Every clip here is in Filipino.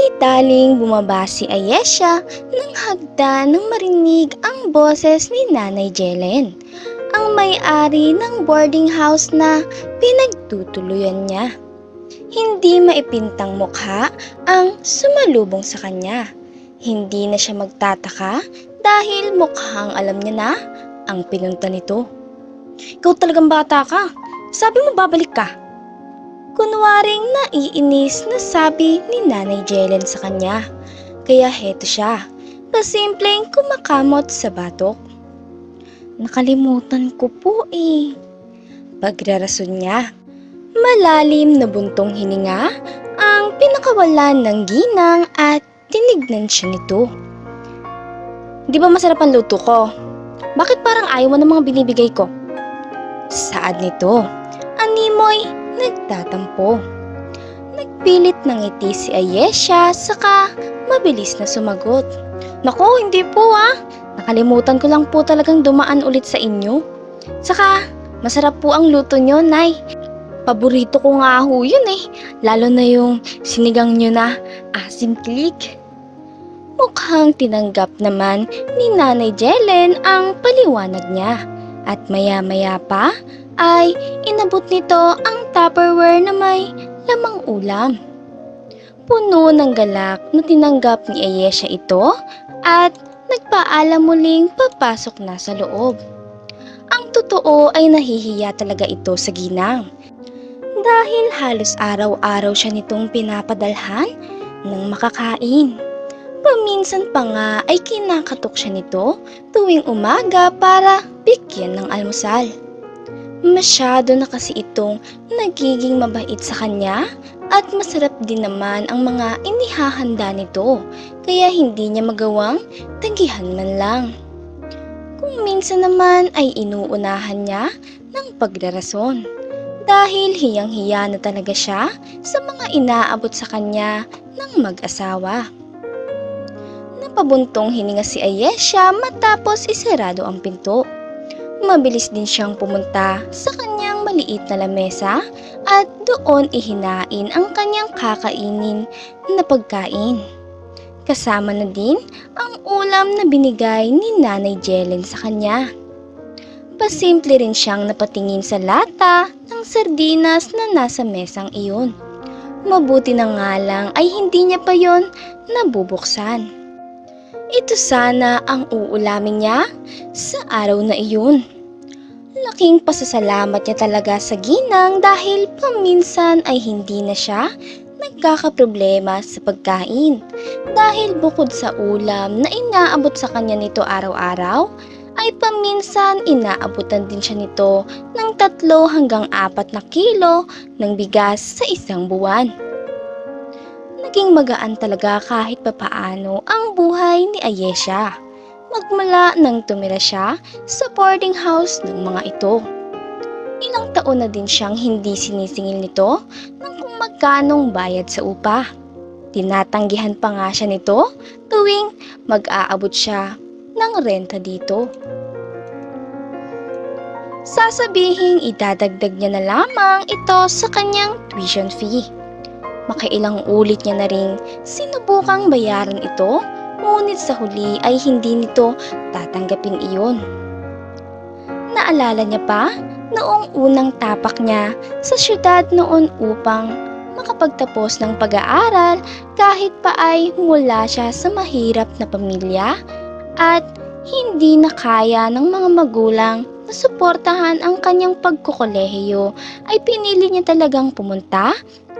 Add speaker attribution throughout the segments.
Speaker 1: Dali-daling bumaba si Ayesha nang hagda nang marinig ang boses ni Nanay Jelen, ang may-ari ng boarding house na pinagtutuluyan niya. Hindi maipintang mukha ang sumalubong sa kanya. Hindi na siya magtataka dahil mukhang alam niya na ang pinunta nito. Ikaw talagang bata ka. Sabi mo babalik ka. Kunwaring naiinis na sabi ni Nanay Jelen sa kanya. Kaya heto siya, pasimpleng kumakamot sa batok. Nakalimutan ko po eh. Pagrarason niya. Malalim na buntong hininga ang pinakawalan ng ginang at tinignan siya nito. Di ba masarap ang luto ko? Bakit parang ayaw mo ng mga binibigay ko? Saad nito, animoy nagtatampo. Nagpilit ng ngiti si Ayesha saka mabilis na sumagot. Nako, hindi po ah. Nakalimutan ko lang po talagang dumaan ulit sa inyo. Saka, masarap po ang luto nyo, Nay. Paborito ko nga ho yun eh. Lalo na yung sinigang nyo na asim kilik. Mukhang tinanggap naman ni Nanay Jelen ang paliwanag niya. At maya-maya pa ay inabot nito ang Tupperware na may lamang ulam. Puno ng galak na tinanggap ni Ayesha ito at nagpaalam muling papasok na sa loob. Ang totoo ay nahihiya talaga ito sa ginang. Dahil halos araw-araw siya nitong pinapadalhan ng makakain. Paminsan pa nga ay kinakatok siya nito tuwing umaga para bigyan ng almusal. Masyado na kasi itong nagiging mabait sa kanya at masarap din naman ang mga inihahanda nito kaya hindi niya magawang tagihan man lang. Kung minsan naman ay inuunahan niya ng pagdarason dahil hiyang-hiya na talaga siya sa mga inaabot sa kanya ng mag-asawa. Napabuntong hininga si Ayesha matapos isarado ang pinto. Mabilis din siyang pumunta sa kanyang maliit na lamesa at doon ihinain ang kanyang kakainin na pagkain. Kasama na din ang ulam na binigay ni Nanay Jelen sa kanya. Pasimple rin siyang napatingin sa lata ng sardinas na nasa mesang iyon. Mabuti na nga lang ay hindi niya pa yon nabubuksan. Ito sana ang uulamin niya sa araw na iyon. Laking pasasalamat niya talaga sa ginang dahil paminsan ay hindi na siya nagkakaproblema sa pagkain. Dahil bukod sa ulam na inaabot sa kanya nito araw-araw, ay paminsan inaabutan din siya nito ng tatlo hanggang apat na kilo ng bigas sa isang buwan. Naging magaan talaga kahit papaano ang buhay ni Ayesha. Magmula nang tumira siya sa boarding house ng mga ito. Ilang taon na din siyang hindi sinisingil nito ng kung magkanong bayad sa upa. Tinatanggihan pa nga siya nito tuwing mag-aabot siya ng renta dito. Sasabihing idadagdag niya na lamang ito sa kanyang tuition fee. Makailang ulit niya na ring sinubukang bayaran ito, ngunit sa huli ay hindi nito tatanggapin iyon. Naalala niya pa noong unang tapak niya sa syudad noon upang makapagtapos ng pag-aaral kahit pa ay mula siya sa mahirap na pamilya at hindi na kaya ng mga magulang na suportahan ang kanyang pagkukolehiyo ay pinili niya talagang pumunta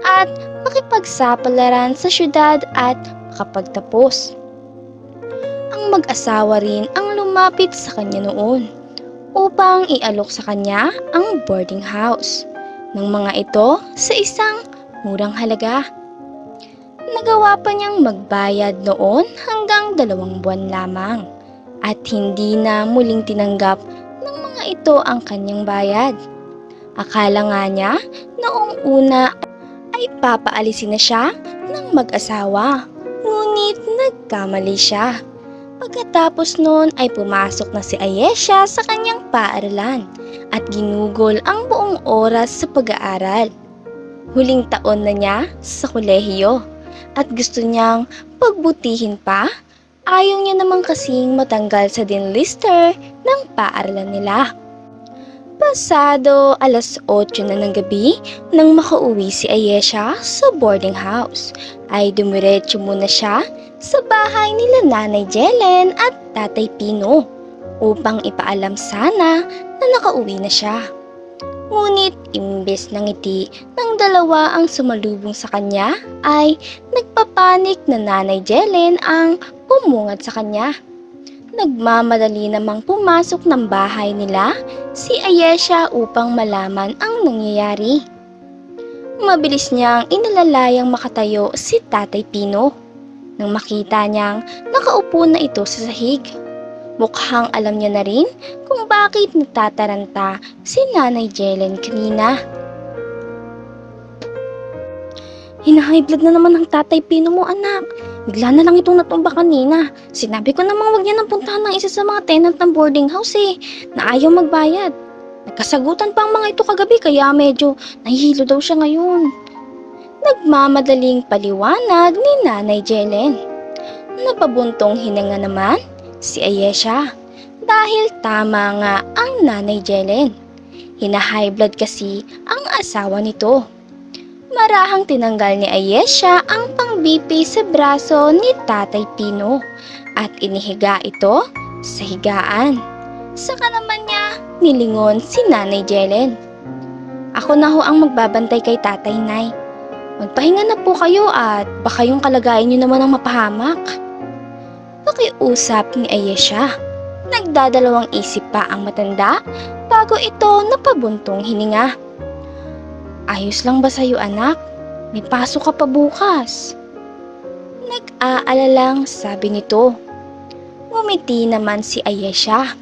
Speaker 1: at makipagsapalaran sa syudad at makapagtapos. Ang mag-asawa rin ang lumapit sa kanya noon upang ialok sa kanya ang boarding house ng mga ito sa isang murang halaga. Nagawa pa niyang magbayad noon hanggang dalawang buwan lamang at hindi na muling tinanggap ng mga ito ang kanyang bayad. Akala nga niya noong una ay papaalisin na siya ng mag-asawa. Ngunit nagkamali siya. Pagkatapos noon ay pumasok na si Ayesha sa kanyang paaralan at ginugol ang buong oras sa pag-aaral. Huling taon na niya sa kolehiyo at gusto niyang pagbutihin pa. Ayaw niya naman kasing matanggal sa din lister ng paaralan nila. Pasado alas 8 na ng gabi nang makauwi si Ayesha sa boarding house, ay dumiretso muna siya sa bahay nila Nanay Jelen at Tatay Pino upang ipaalam sana na nakauwi na siya. Ngunit imbes na ngiti ng dalawa ang sumalubong sa kanya ay nagpapanik na Nanay Jelen ang pumungad sa kanya. Nagmamadali namang pumasok ng bahay nila si Ayesha upang malaman ang nangyayari. Mabilis niyang inalalayang makatayo si Tatay Pino nang makita niyang nakaupo na ito sa sahig. Mukhang alam niya na rin kung bakit natataranta si Nanay Jelen kanina. Hina-high blood na naman ng Tatay Pino mo anak. Bigla na lang itong natumba kanina. Sinabi ko namang wag niya nang puntahan ng isa sa mga tenant ng boarding house eh, na ayaw magbayad. Nagkasagutan pa ang mga ito kagabi kaya medyo nahihilo daw siya ngayon. Nagmamadaling paliwanag ni Nanay Jelen. Napabuntong hininga naman si Ayesha dahil tama nga ang Nanay Jelen. Hina-high blood kasi ang asawa nito. Marahang tinanggal ni Ayesha ang pang-BP sa braso ni Tatay Pino at inihiga ito sa higaan. Saka naman niya nilingon si Nanay Jelen. Ako na ho ang magbabantay kay Tatay Nay. Magpahinga na po kayo at baka yung kalagayan niyo naman ang mapahamak. Pakiusap ni Ayesha. Nagdadalawang isip pa ang matanda bago ito napabuntong hininga. Ayos lang ba sa'yo anak? May pasok ka pa bukas. Nag-aalalang sabi nito. Ngumiti naman si Ayesha.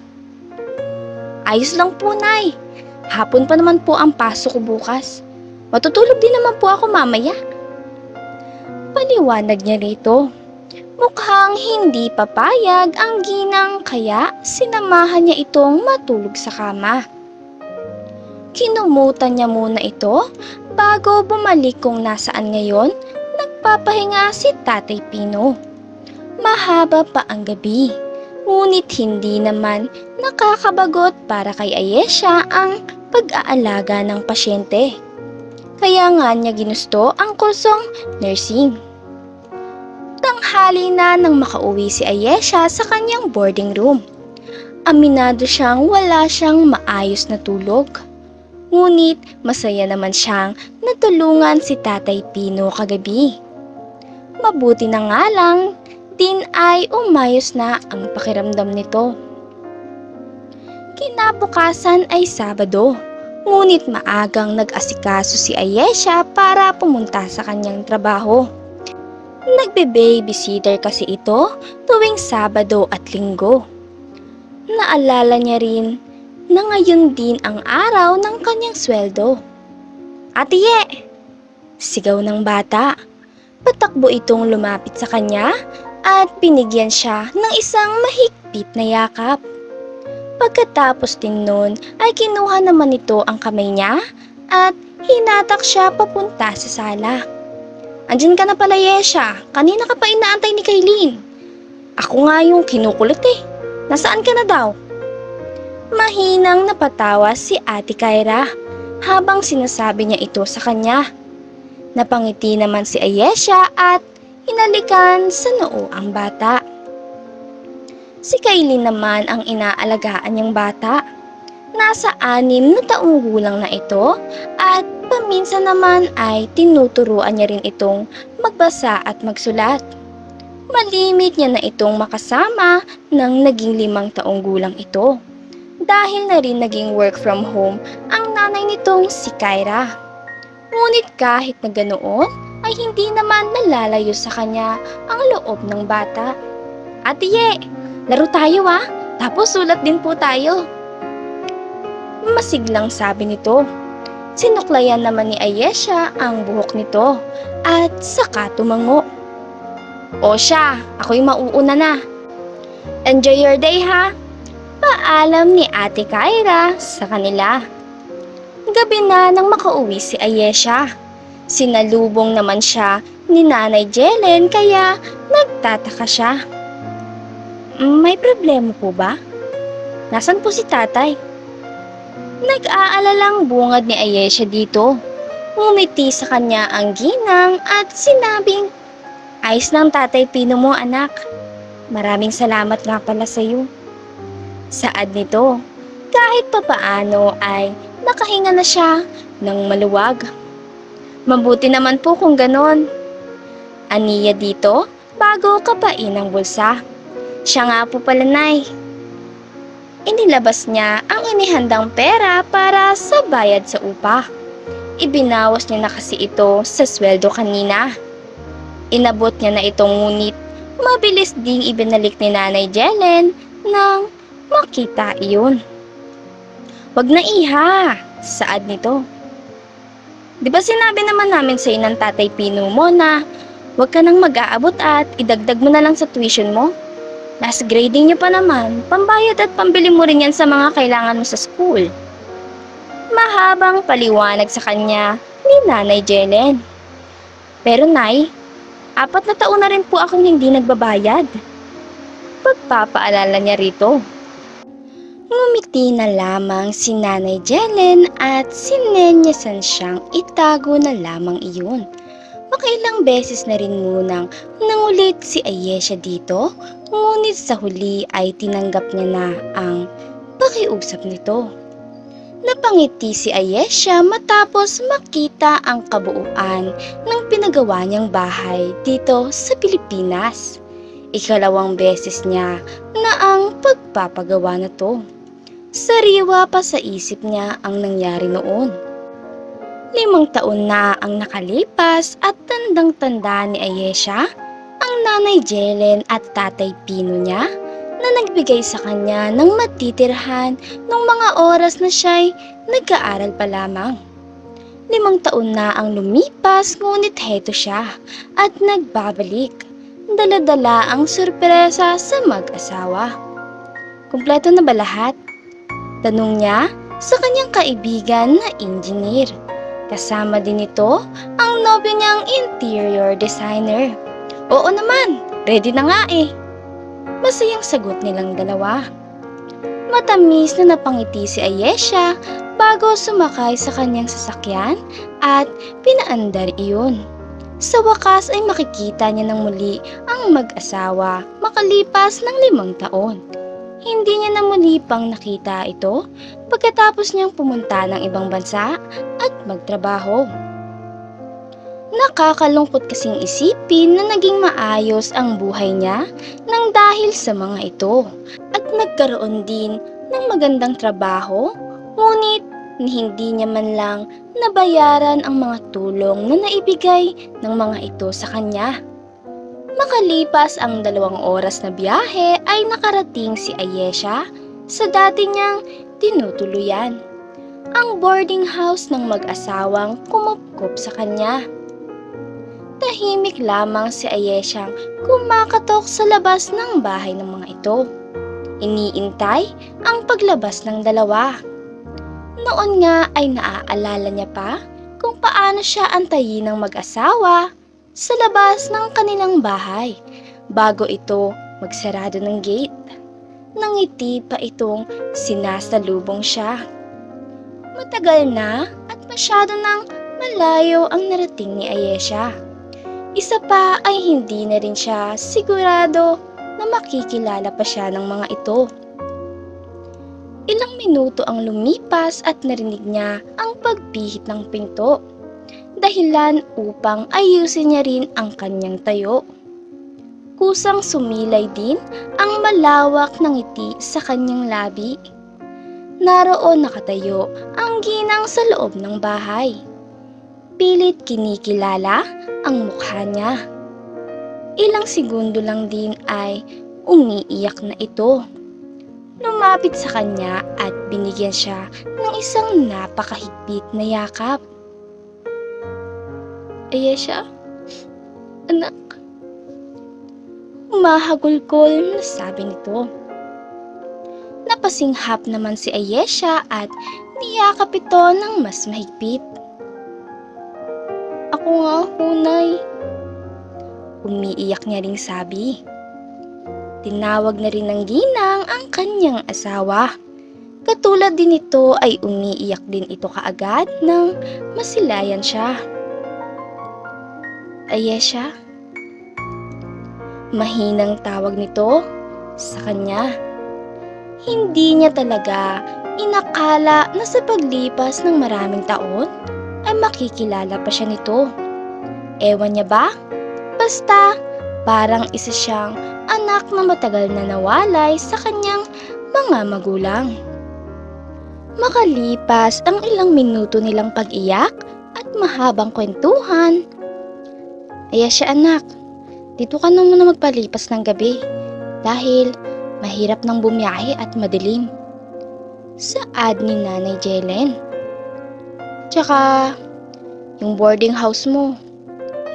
Speaker 1: Ayos lang po, Nay. Hapon pa naman po ang pasok bukas. Matutulog din naman po ako mamaya. Paliwanag niya rito. Mukhang hindi papayag ang ginang kaya sinamahan niya itong matulog sa kama. Kinumutan niya muna ito bago bumalik kung nasaan ngayon nagpapahinga si Tatay Pino. Mahaba pa ang gabi, ngunit hindi naman nakakabagot para kay Ayesha ang pag-aalaga ng pasyente. Kaya nga niya ginusto ang kursong nursing. Tanghali na nang makauwi si Ayesha sa kanyang boarding room. Aminado siyang wala siyang maayos na tulog. Ngunit masaya naman siyang natulungan si Tatay Pino kagabi. Mabuti na nga lang, din ay umayos na ang pakiramdam nito. Kinabukasan ay Sabado, ngunit maagang nag-asikaso si Ayesha para pumunta sa kanyang trabaho. Nagbe-babysitter kasi ito tuwing Sabado at Linggo. Naalala niya rin na ngayon din ang araw ng kanyang sweldo. Atiye! Sigaw ng bata. Patakbo itong lumapit sa kanya at binigyan siya ng isang mahigpit na yakap. Pagkatapos din nun ay kinuha naman ito ang kamay niya at hinatak siya papunta sa sala. Andyan ka na pala, Yesha. Kanina ka pa inaantay ni Kaylin. Ako nga yung kinukulit eh. Nasaan ka na daw? Mahinang napatawa si Ate Kyra habang sinasabi niya ito sa kanya. Napangiti naman si Ayesha at hinalikan sa noo ang bata. Si Kaylin naman ang inaalagaan niyang bata. Nasa anim na taong gulang na ito at paminsan naman ay tinuturuan niya rin itong magbasa at magsulat. Malimit niya na itong makasama ng naging limang taong gulang ito dahil na rin naging work from home ang nanay nitong si Kyra. Ngunit kahit na ganoon, ay hindi naman nalalayo sa kanya ang loob ng bata. Ate Ye, laro tayo ah. Tapos sulat din po tayo. Masiglang sabi nito. Sinuklayan naman ni Ayesha ang buhok nito at saka tumango. O siya, ako'y mauuna na. Enjoy your day ha! Paalam ni Ate Kyra sa kanila. Gabi na nang makauwi si Ayesha. Sinalubong naman siya ni Nanay Jelen kaya nagtataka siya. May problema po ba? Nasaan po si tatay? Nag-aalalang bungad ni Ayesha dito. Ngumiti sa kanya ang ginang at sinabing, Ayos lang tatay Pino mo anak. Maraming salamat nga pala sa iyo. Saad nito, kahit papaano ay nakahinga na siya ng maluwag. Mabuti naman po kung ganon. Aniya dito bago kapain ang bulsa. Siya nga po pala nay. Inilabas niya ang inihandang pera para sa bayad sa upa. Ibinawas niya na kasi ito sa sweldo kanina. Inabot niya na itong ngunit mabilis ding ibinalik ni Nanay Jelen nang makita iyon. Wag na iha, saad nito. Di ba sinabi naman namin sa ng tatay Pino mo na wag ka nang mag-aabot at idagdag mo na lang sa tuition mo? Last grading niyo pa naman, pambayad at pambili mo rin yan sa mga kailangan mo sa school. Mahabang paliwanag sa kanya ni Nanay Jelen. Pero Nay, apat na taon na rin po akong hindi nagbabayad. Pagpapaalala niya rito. Ngumiti na lamang si Nanay Jelen at sinenyasan siyang itago na lamang iyon. Makailang beses na rin munang nangulit si Ayesha dito, ngunit sa huli ay tinanggap niya na ang pakiusap nito. Napangiti si Ayesha matapos makita ang kabuuan ng pinagawa niyang bahay dito sa Pilipinas. Ikalawang beses niya na ang pagpapagawa na to. Sariwa pa sa isip niya ang nangyari noon. Limang taon na ang nakalipas at tandang-tanda ni Ayesha, ang nanay Jelen at tatay Pino niya na nagbigay sa kanya ng matitirhan nung mga oras na siya'y nag-aaral pa lamang. Limang taon na ang lumipas ngunit heto siya at nagbabalik. Dala-dala ang sorpresa sa mag-asawa. Kumpleto na ba lahat? Tanong niya sa kanyang kaibigan na engineer. Kasama din ito ang nobyo niyang interior designer. Oo naman, ready na nga eh. Masayang sagot nilang dalawa. Matamis na napangiti si Ayesha bago sumakay sa kanyang sasakyan at pinaandar iyon. Sa wakas ay makikita niya ng muli ang mag-asawa makalipas ng limang taon. Hindi niya na muli pang nakita ito pagkatapos niyang pumunta ng ibang bansa at magtrabaho. Nakakalungkot kasing isipin na naging maayos ang buhay niya nang dahil sa mga ito at nagkaroon din ng magandang trabaho ngunit hindi niya man lang nabayaran ang mga tulong na naibigay ng mga ito sa kanya. Makalipas ang dalawang oras na biyahe ay nakarating si Ayesha sa dati niyang tinutuluyan. Ang boarding house ng mag-asawang kumupkup sa kanya. Tahimik lamang si Ayeshang kumakatok sa labas ng bahay ng mga ito. Iniintay ang paglabas ng dalawa. Noon nga ay naaalala niya pa kung paano siya antayin ng mag-asawa sa labas ng kanilang bahay bago ito magsarado ng gate. Nangiti pa itong sinasalubong siya. Matagal na at masyado nang malayo ang narating ni Ayesha. Isa pa ay hindi na rin siya sigurado na makikilala pa siya ng mga ito. Ilang minuto ang lumipas at narinig niya ang pagpihit ng pinto. Dahilan upang ayusin niya rin ang kanyang tayo. Kusang sumilay din ang malawak ng ngiti sa kanyang labi. Naroon nakatayo ang ginang sa loob ng bahay. Pilit kinikilala ang mukha niya. Ilang segundo lang din ay umiiyak na ito. Lumapit sa kanya at binigyan siya ng isang napakahigpit na yakap. Ayesha, anak. Umahagulgol na sabi nito. Napasinghap naman si Ayesha at niyakap ito ng mas mahigpit. Ako nga, hunay. Umiiyak niya ring sabi. Tinawag na rin ng ginang ang kanyang asawa. Katulad din ito ay umiiyak din ito kaagad nang masilayan siya. Ayesha? Mahinang tawag nito sa kanya. Hindi niya talaga inakala na sa paglipas ng maraming taon ay makikilala pa siya nito. Ewan niya ba? Basta parang isa siyang anak na matagal na nawalay sa kanyang mga magulang. Makalipas ang ilang minuto nilang pag-iyak at mahabang kwentuhan. Aya siya anak, dito ka na muna magpalipas ng gabi dahil mahirap nang bumiyahe at madilim. Saad ni Nanay Jelen. Tsaka, yung boarding house mo,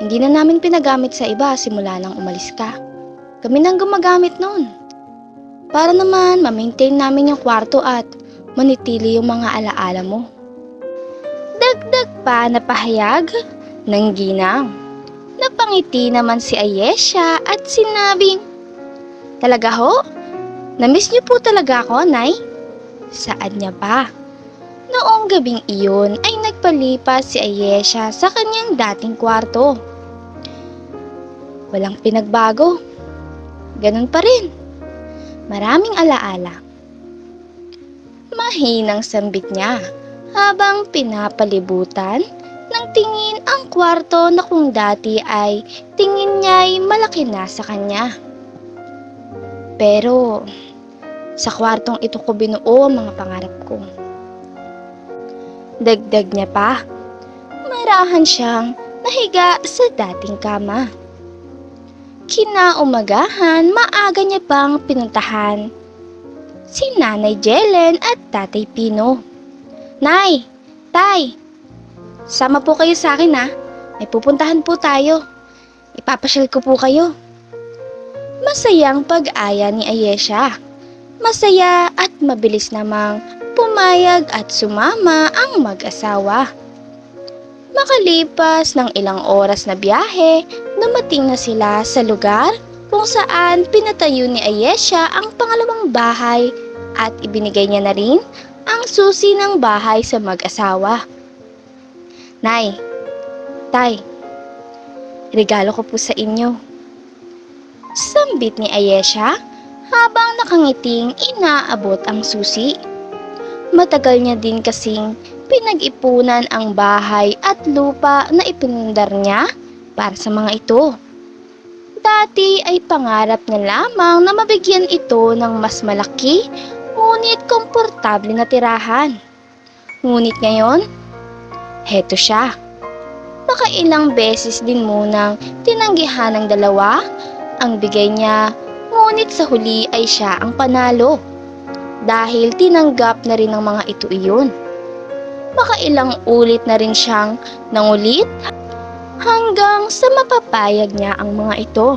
Speaker 1: hindi na namin pinagamit sa iba simula nang umalis ka. Kami nang gumagamit noon. Para naman ma-maintain namin yung kwarto at manitili yung mga alaala mo. Dagdag pa na pahayag ng ginang. Napangiti naman si Ayesha at sinabing, Talaga ho? Namiss niyo po talaga ako, Nay? Saad niya pa. Noong gabing iyon ay nagpalipas si Ayesha sa kanyang dating kwarto. Walang pinagbago. Ganun pa rin. Maraming alaala. Mahinang sambit niya habang pinapalibutan ng tingin ang kwarto na kung dati ay tingin niya'y malaki na sa kanya. Pero sa kwartong ito ko binuo ang mga pangarap ko. Dagdag niya pa, marahan siyang nahiga sa dating kama. Kinaumagahan, maaga niya pang pinuntahan si Nanay Jelen at Tatay Pino. Nay, Tay, sama po kayo sa akin ha. May pupuntahan po tayo. Ipapasyal ko po kayo. Masayang pag-aya ni Ayesha. Masaya at mabilis namang pumayag at sumama ang mag-asawa. Makalipas ng ilang oras na biyahe, dumating na sila sa lugar kung saan pinatayo ni Ayesha ang pangalawang bahay at ibinigay niya na rin ang susi ng bahay sa mag-asawa. Nay, Tay, regalo ko po sa inyo. Sambit ni Ayesha habang nakangiting inaabot ang susi. Matagal niya din kasing pinag-ipunan ang bahay at lupa na ipinundar niya para sa mga ito. Dati ay pangarap niya lamang na mabigyan ito ng mas malaki ngunit komportable na tirahan. Ngunit ngayon, heto siya. Nakailang beses din munang tinanggihan ng dalawa ang bigay niya ngunit sa huli ay siya ang panalo dahil tinanggap na rin ng mga ito iyon. Makailang ulit na rin siyang nangulit hanggang sa mapapayag niya ang mga ito.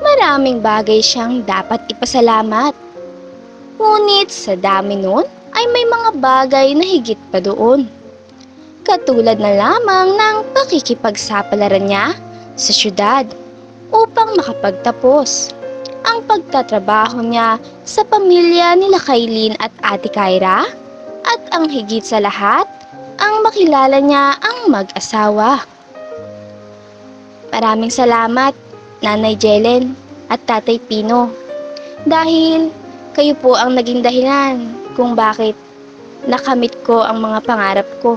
Speaker 1: Maraming bagay siyang dapat ipasalamat. Ngunit sa dami nun ay may mga bagay na higit pa doon. Katulad na lamang ng pakikipagsapalaran niya sa syudad upang makapagtapos. Ang pagtatrabaho niya sa pamilya nila Kailin at Ate Kyra at ang higit sa lahat, ang makilala niya ang mag-asawa. Maraming salamat, Nanay Jelen at Tatay Pino. Dahil kayo po ang naging dahilan kung bakit nakamit ko ang mga pangarap ko.